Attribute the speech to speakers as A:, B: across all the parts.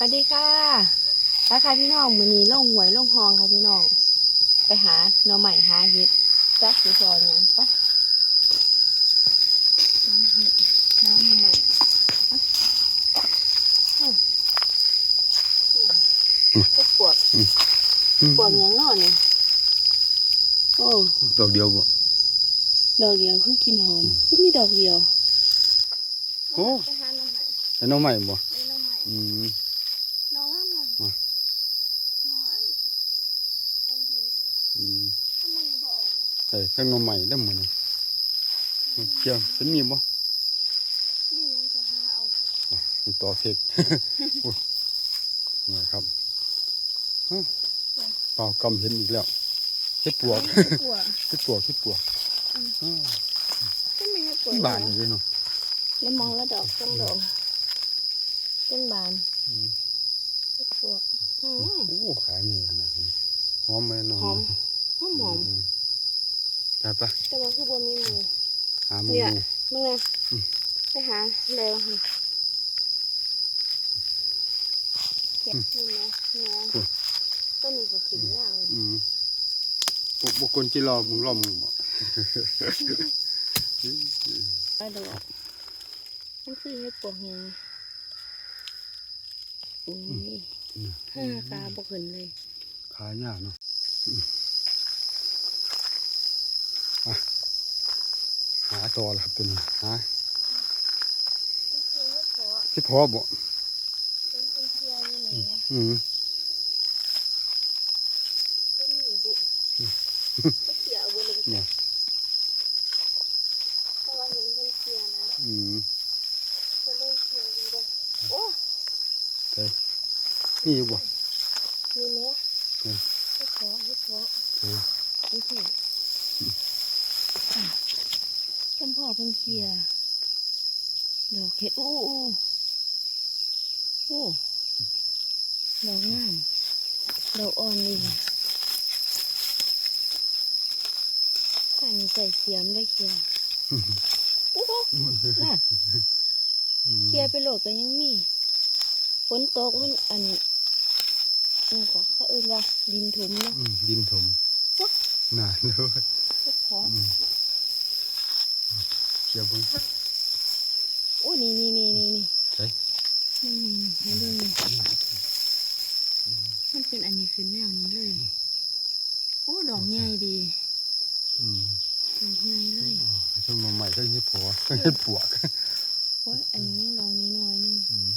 A: สวัสดีค่ะราคาพี่น้องมือนี้ล่องหวยล่องหองค่ะพี่น้อง ไปหาหน่อใหม่หาเห็ดจักสีซอนหยังไปหาเห็ดหาหน่อใหม่ไปเอ้าไปปวกปวกหยังนอนนี่โอ้
B: ดอกเดียวบ่
A: ดอกเดียวคือกินหอมคือมีดอกเดียว
B: โอ้
A: ไปหาหน่อใหม่
B: แต่น้องใหม่บ่
A: ไปหน่อใหม่
B: อืม
A: น้องงามงาม
B: มา
A: น้องอันอันดิน
B: อืม
A: ถ้ามันยัง บ่ออกบ่
B: เอ้ยทั้งน้องใหม่ได้หมดนี่มันเกี่ยวเป็นมีบ่
A: นี่ยังจะหาเอา
B: ต่อเสกโอ้ยนะครับเปล่ากำเห็นอีกแล้วเฮ็ดปวกเฮ็ดปวกเฮ็ดปวก
A: อืม
B: อ่า
A: ก็ไม่ให้วก
B: ที่บานเลยเนาะ
A: แล้วมองแล้วดอกต้นดอกต้นบาน
B: อืม
A: ปวก
B: โอ้ขาใหญ่ขนาดนี้หอมไหมน้อง
A: หอมหอมหอ
B: ม ไปปะ
A: แต่ว่าคือบ่มีหมู
B: หาหมู
A: เนี่ยมึงไง
B: อืม
A: ไปหาอะไรวะหั่นเก็บนี่นะเนี่ยต้นนี้ก็ขึ้นยาวเลย
B: อืมบุบุคคลที่รอมึงรอมึงบ่
A: ไอ้ดอกมันคือให้ปวกไงอุ้ยห้ากาบ่ขึ้นเลย
B: ขายากเนาะอืมอะ หาต่อแล้วครับตัวนี้หาที่พอบ่
A: เป็นเป็นเทียนนี่ไหนนะ
B: อืม
A: เป็นหมีบุก็เขียวบุเลย
B: เนี่ย
A: แต่ว่าเห็นเป็นเทียนะ
B: อืม
A: เป็นเล่นเทียดูด้วยโอ้
B: ใช่นี่อยู่บ่
A: มีเนี้ย
B: เออ
A: ให้ขอให้ขอ
B: เออ
A: ไอ้ที่ท่าน พ่อเป็นเทียดอกเห็ดอู้อู้โอ้ดอกงามดอกอ่อนนี่อันนี้ใส่เสียมได้เคียโอ้โหน่ะ
B: อืม
A: เคลียร์ไปโหลดกันยังมีฝนตกมันอันนี่ก็เขาเอิ้นว่าดินถมเนาะ
B: อืมดินถมน่าเลย
A: ก็ขอ
B: อืมเกี่ยวเบิ่ง
A: โอ้นี่นี่นี่นี่นี่
B: ใช่
A: นี่นี่นี่ให้เบิ่งนี่มันเป็นอันนี้ขึ้นแนวนี้เลย โอ้ดอกใหญ่ดี
B: อืม
A: ดอกใหญ่เลย
B: อ๋อช่วงมาใหม่ก็เฮ็ดผัวก็เฮ็ดปวก
A: โอ้ยอันนี้ดอกน้อยๆนึง
B: อืม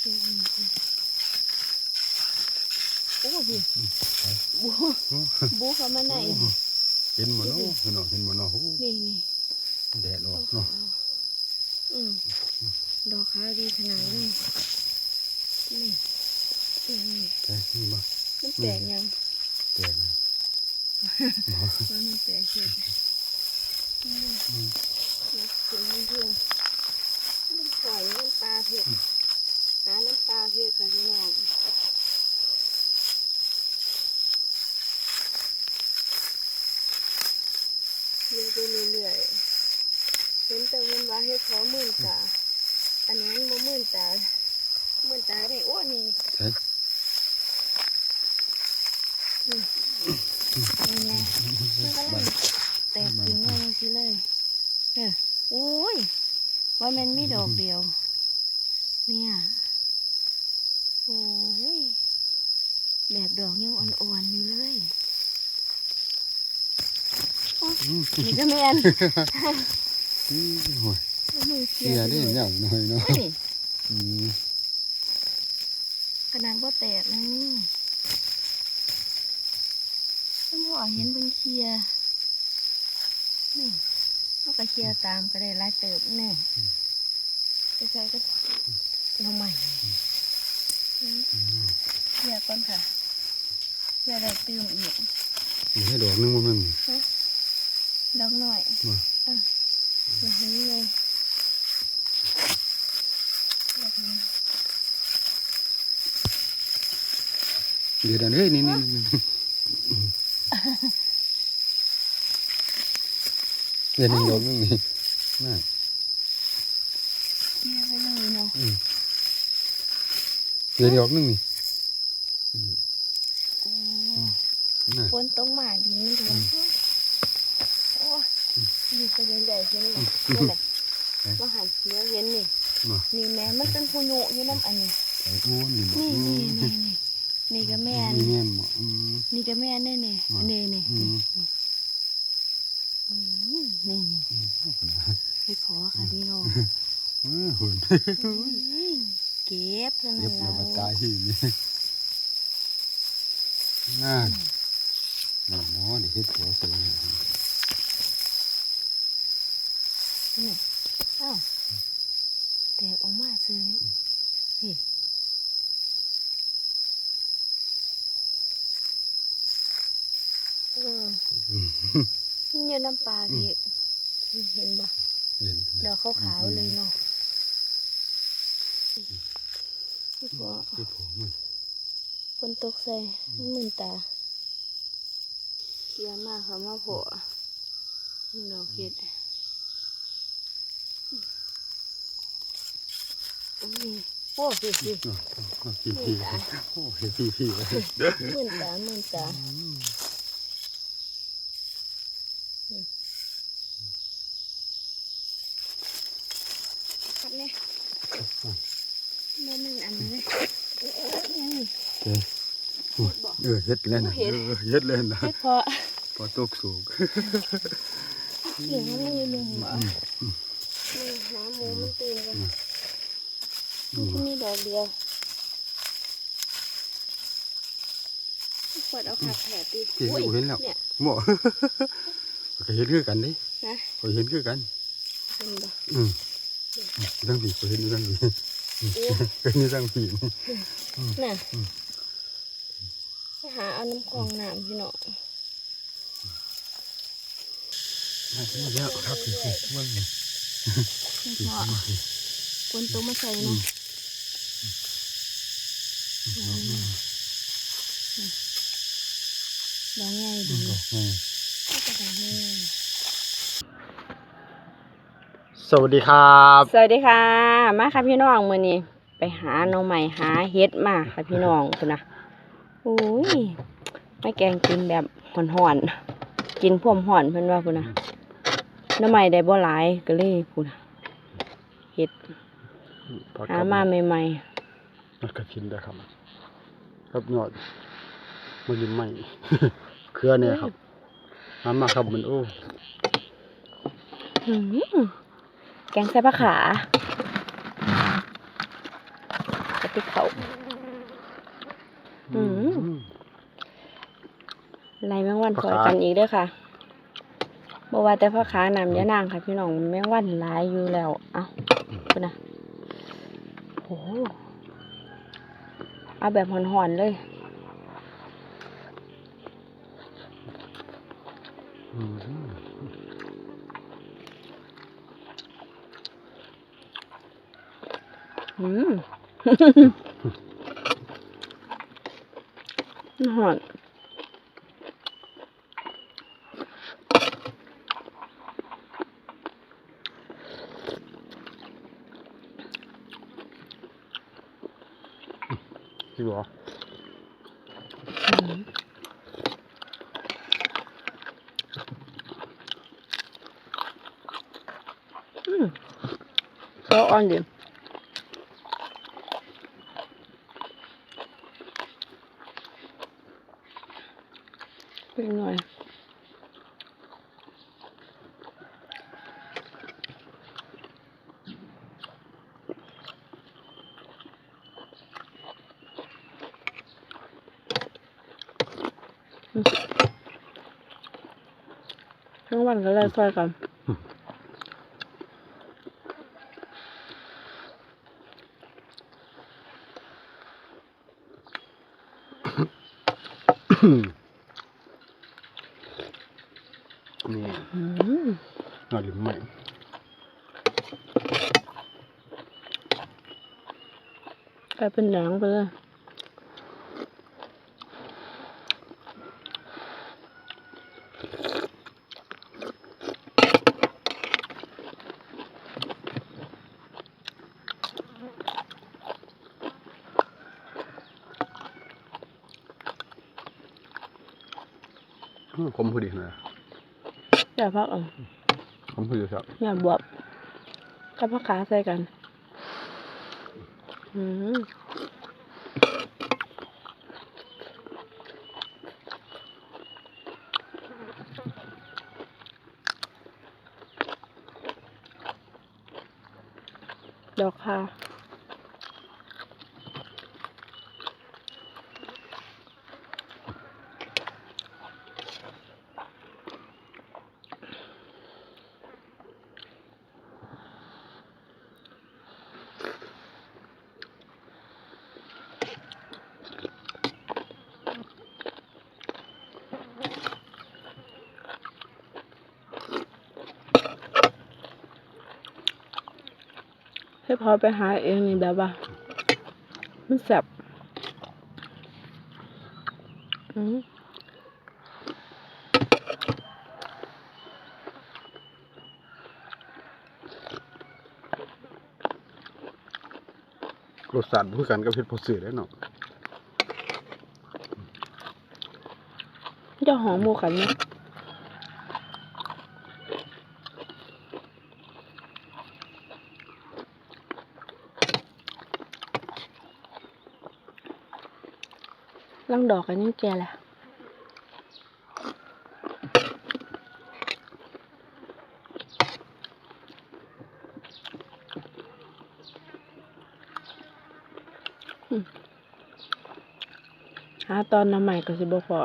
A: เดี๋ยวนี่สิโอ้พี่
B: ใช่
A: บู
B: โอ้
A: บูเข้ามาไหน
B: เห็นบ่เนาะเห็นเนาะเห็นบ่เนาะโอ้
A: นี่นี่
B: แดดออกเนาะ
A: อืมดอกขาวดีขนาดนี้นี่นี่นี่
B: ใช่นี่บ่
A: มันแตกยัง
B: แดดเลย
A: ว่ามันแตกเห็ดนี่นี่ถึงมันถึงมันปล่อยน้ำปลาเผ็ดหาน้ำปลาเผ็ดค่ะพี่น้องเยอะไปเรื่อยๆเห็นแต่มันว่าเฮ็ดข อหมื่นตา อันนี้มันบ่หมื่นตาหมื่นตาได้โอ้นี่
B: ใช่
A: นี่ไงมันกำลังแตกขึ้นมาสิเลยเนี่ยโอ้ย ว่ามันมีดอกเดียว เนี่ย โอ้ย แบบดอกยังอ่อนๆอยู่เลย
B: อืม
A: นี่ก็แมน
B: อืมโอ้ย
A: มือ เสี
B: เสี
A: ย
B: ยได้
A: ไป
B: อ
A: เลย
B: ย่างหน่อยเนาะ
A: นี่
B: อืม
A: ขนาดว่าแตกนะนี่ท่านพ่อเห็นเป็นเคลียร์นี่เขาก็เคลียร์ตามก็ได้หลายเติบแน่ไปใส่ก็ทำใหม่เคลียร์ก่อนค่ะเคลียร์ได้ตื่มอีก
B: มีให้ดอกหนึงบ่แม่น
A: ดอกหน่อย
B: มา
A: อะเดี๋ยวให้เลยแบบนี้
B: เดี๋ยวอันเอ้ยนี่นี่นี่เดี๋ยวหนึงดอกหนึงนี่น่า
A: เคลียร์ไปเลยเนาะ
B: อืมเดี๋ยวดอกหนึงนี่อืม
A: โอ้
B: น่ะ
A: ฝนตกมาดินมันท่วมโอ้ยอยู่ไปใหญ่ๆเห็นเลยนี่แหละมาหันเดี๋ยวเห็นนี่
B: มา
A: นี่แม่มันเป็นผู้โยอยู่น้ำอันนี้
B: ไอ้โอ้นี่บ่
A: นี่
B: อื
A: นี่
B: ม
A: นี่นี่นี่ก็แม่น
B: นี่แม่นบ่อืม
A: นี่ก็แม่นนี่นี่
B: มา
A: นี่นี่
B: อืม
A: อืมนี่นี่
B: อืมเอาพุ่นนะ
A: ไปขอค่ะพี่น้อง
B: เออหุ่น
A: อืมเก็บแล้ว
B: เย็
A: นั่
B: บ
A: น
B: แล้ว
A: เรา
B: มาตายที่นี่น่าน่าหมอเดี๋ยวเฮ็ดหัวใส่นี่
A: นี่อ้าวแตกออกมาซื้อนี่เออ
B: อืม
A: เนื้อน้ำปลาพี่เห็นปะ
B: เห็น
A: ดอกขาวๆเลยเนาะพี่พอ
B: เฮ็ดหัวมัน
A: ฝนตกใส่มื่นตาเคลียร์มากค่ะมาโผล่ดอกเห็ดโอ้ยโอ้พี่พี่
B: เนาะเอาพี่พี่โอ้เฮ็ดพี่พี่เลย
A: มื่นตามื่นตาครับเนี่ยบ่แม่นอันนั้นเลยยังนี่
B: เด้อเออเฮ็ดแล้วนะ
A: เฮ็ด
B: เออเฮ็ดแล้วนะ
A: เฮ็ดเพาะ
B: พอตกสูง
A: เสียงมันอยู่หนุ่มเหรอนี่หาหมูมันตื่นกันมันที่มีดอกเดียวเปิดเอาขาดแผลตี
B: ที่
A: อุ้ย
B: เห็นแล้ว
A: เนี่ย
B: หมอก็เห็นคือกันดิ
A: นะ
B: ก็เห็นคือกัน
A: เห็นบ่
B: อืมตั้งผีก็เห็นอยู่ตั้งผี
A: โอ้
B: เห็นอยู่ตั้งผี
A: น่ะไป หาเอาน้ำคลองน้ำพี่น้อง
B: มาแล้วครับพี่พี่เบิ่งนี่
A: เพาะคนตัวมาใส่เนาะดอกง่ายดี
B: ดอกไง
A: ก็จะดอกง่าย
B: สวัสดีครับ
A: สวัสดีค่ะ มาค่ะพี่น้องมื้อนี้ไปหาหน่อใหม่หาเฮ็ดมาค่ะพี่น้องคุณนะ โอ้ยไม่แกงกินแบบห่อนๆ กินพวมห่อนเพิ่นว่าคุณนะหน่อใหม่ได้บ่หลายก็เลยคุณนะเฮ็ดหามาใหม่
B: นักกระถินได้ครับ ครับยอดมันยิ้มใหม่เครือเนี่ยครับมามาครับมันโอ้
A: ๆอื้อหือแกงใส่ผักขากระติกเขา อืม ไรแมงวัน
B: ผัก
A: ซอย
B: ขา
A: กันอีกเด้อค่ะบ่ว่าแต่ผักขานำยะนางค่ะพี่น้องแมงวันหลายอยู่แล้ว เอ้าคุณนะโอ้โหเอาแบบห่อนๆเลย
B: อืม
A: อืมหอน
B: พี่บอก
A: อืมอืมก็อ่อนดีเป็นหน่อย ทั้งวันก็เลยซอยกัน
B: นี่
A: อืม
B: ยอดยิ้มใหม่
A: กลายเป็นหนังไปเลย
B: คมพอดีนะ
A: อย่าพักอะ
B: คมพอดีครับ
A: อย่าบวบกับผักขาใส่กัน อืมดอกค่ะ ให้พอไปหาเองนี่แบบว่ามันแสบอืม
B: รสชาติคือกันกับเห็ดพอสื่อได้เนาะ
A: จะหอมหมูกันไหม ลังดอกกันนี่แกแหละอืมหาตอนน้ำใหม่ก็สิบ่พอ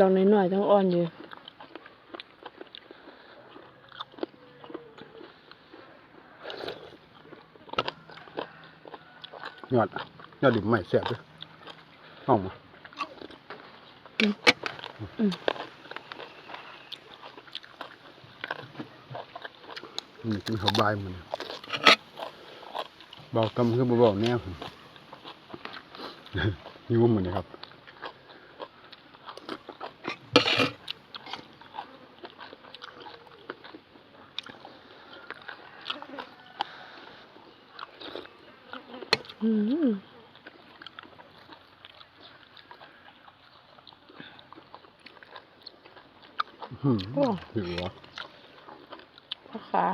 A: ดอกน้อยๆต้องอ่อนอยู่
B: ยอดยอดดิบใหม่แซ่บเลยเอามา
A: อืมอืม
B: นี่กินข้าวบายมันเบากำคือบ่เบาแนวหิวมันนี่ครับ
A: อืม
B: หืม
A: โอ้
B: หิวอะ
A: ราคา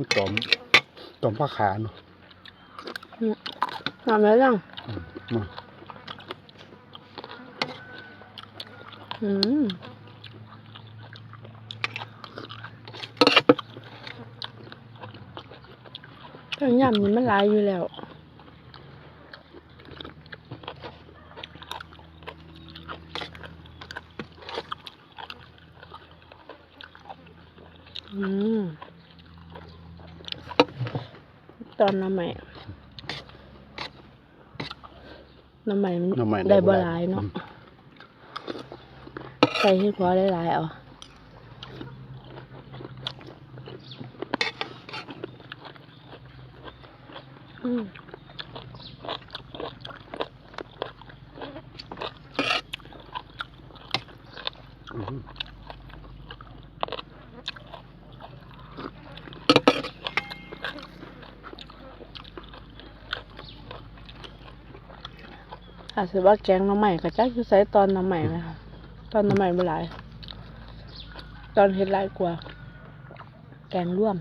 A: มั
B: นตอมตอมผ้าขาเนาะ
A: ทำแล้วยัง
B: มา
A: อืมเครื่องยำนี่มันหลายอยู่แล้วอืม ตอนน้ำใหม่น้ำใหม่มัน
B: น้ำใหม่
A: ได้บ่
B: ห
A: หลายเนาะ ใส่ให้พอได้หลายเอาอืม อาจจะว่าแกงน้ำใหม่ก็จักคือใส่ตอนน้ำใหม่ไหมคะตอนน้ำใหม่เมื่อไรตอนเฮ็ดไรกว่า แกงร่วม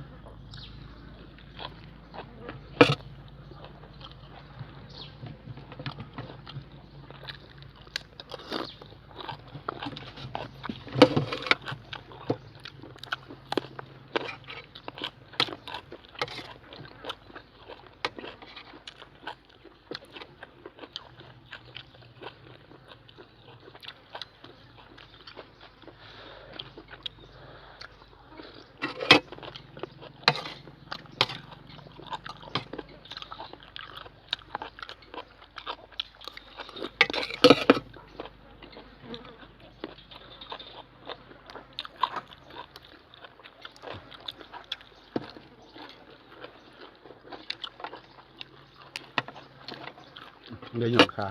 B: เดี๋ยวหยอดคา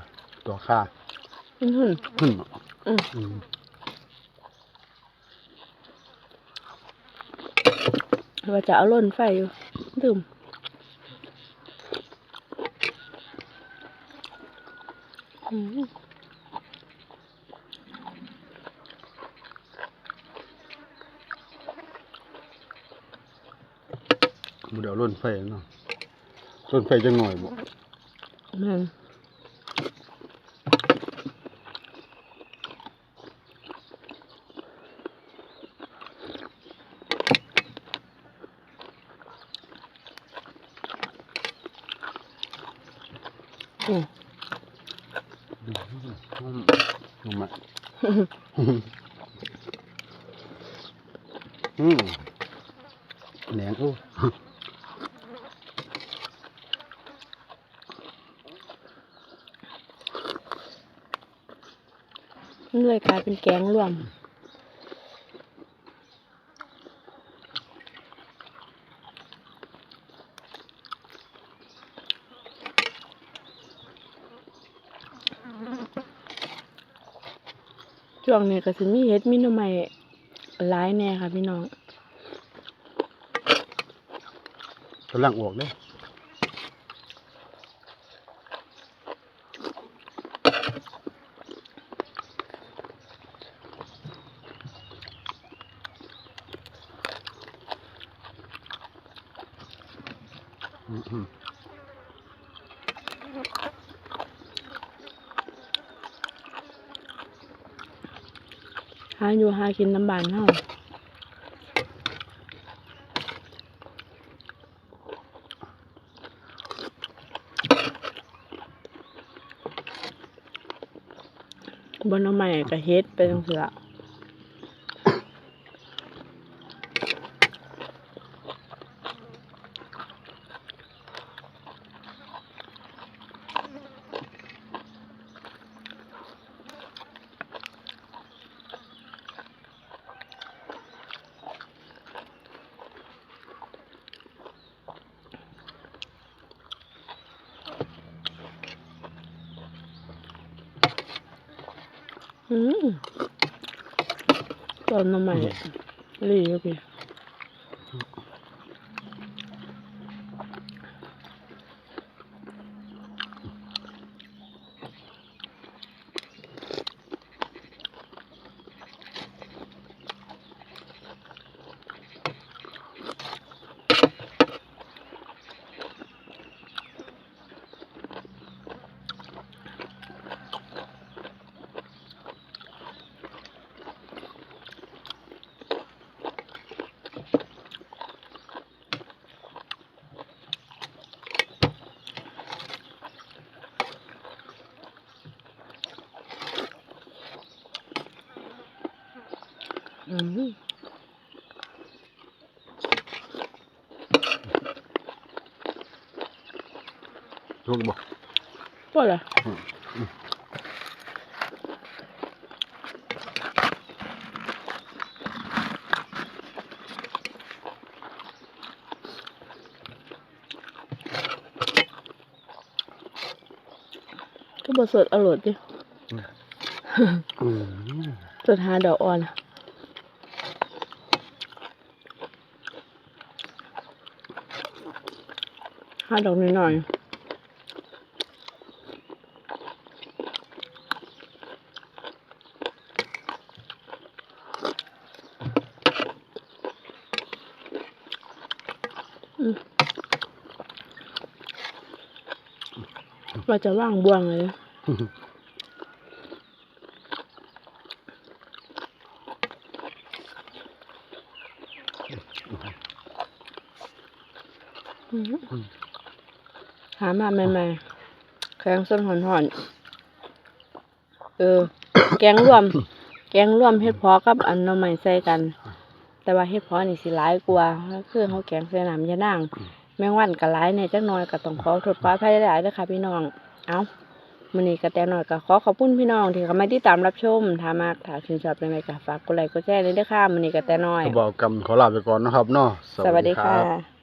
B: ตัวคา
A: อื้อหือ
B: ขึ้น
A: อืม
B: อืม
A: ว่าจะเอาล่นไฟอยู่ดื่มอืม
B: บ่เดี๋ยวร่นไฟเนาะร่นไฟจังหน่อยบ่
A: แม่นอืม
B: อืมลงมาอืมแหนงโอ้
A: มัน เลยกลายเป็นแกงรวมช่วงนี้ก็สิมีเฮ็ดมีหน่อไม้หลายแน่ค่ะพี่น้อง
B: กำลังออกเด้ออืมอืม
A: หาอยู่หากินน้ำบานเฮาบนหน่อไม้ก็เฮ็ดไปจังซี่ล่ะ อืมต้นหน่อไม้ลีอยู่พี่ อืม
B: ลูกบ่
A: บ่ล่ะก็บ่สดอร่อยดิ
B: อืม
A: สดหาดอกอ่อนอะ ห้าดอกนิดหน่อยว่าจะว่างบวงเลยอืม หามาใหม่ๆแกงส้นหอนๆเออ แกงรวม แกงรวมเฮ็ดเพอกับอันหน่อไม้ใส่กัน แต่ว่าเฮ็ดเพอนี่สิหลายกว่าก็คือเขาแกงใส่น้ำยะนางแมงวันก็หลายเนี่ยจักหน่อยก็ต้องขอโทษขออภัยหลายๆเด้อค่ะพี่น้อง เอ้ามื้อนี้ก็แต่น้อยก็ขอขอบคุณพี่น้องที่เข้ามาติดตามรับชมถ้ามากถ้าชื่นชอบจังไดก็ฝากกดไลค์กดแชร์เลยเด้อค่ะมื้อนี้ก็แต่น้อย
B: ก็บอกกำขอลาไปก่อนนะครับเนาะ
A: สวัสดีค่ะ